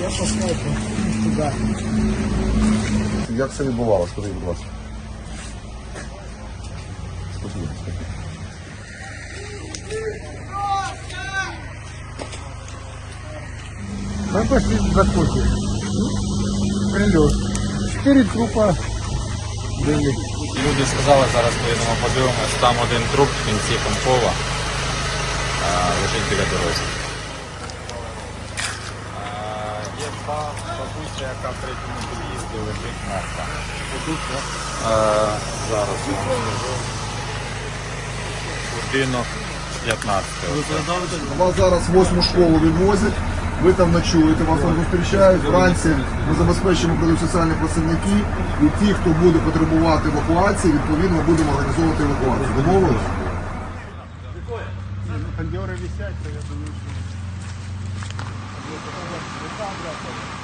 Я послал туда. Як це відбувалося? Скажіть, будь ласка. Скажіть, скажіть. Мы пошли в закуте. Прилет. Четыре трупа были. Люди сказали, зараз поїдемо подивимось, там один труп в кінці Панкова а, лежить біля дороги. Є ба- бабуся, яка в третьому під'їзді лежить мертва. А, Зараз. Будинок 15. Вас зараз восьму школу відвозять, ви там ночуєте, вас там зустрічають. Вранці ми забезпечимо прийдуть соціальні працівники і ті, хто буде потребувати евакуації, відповідно будемо організовувати евакуацію. Домовились? Кондеры висят, я думаю, Congress.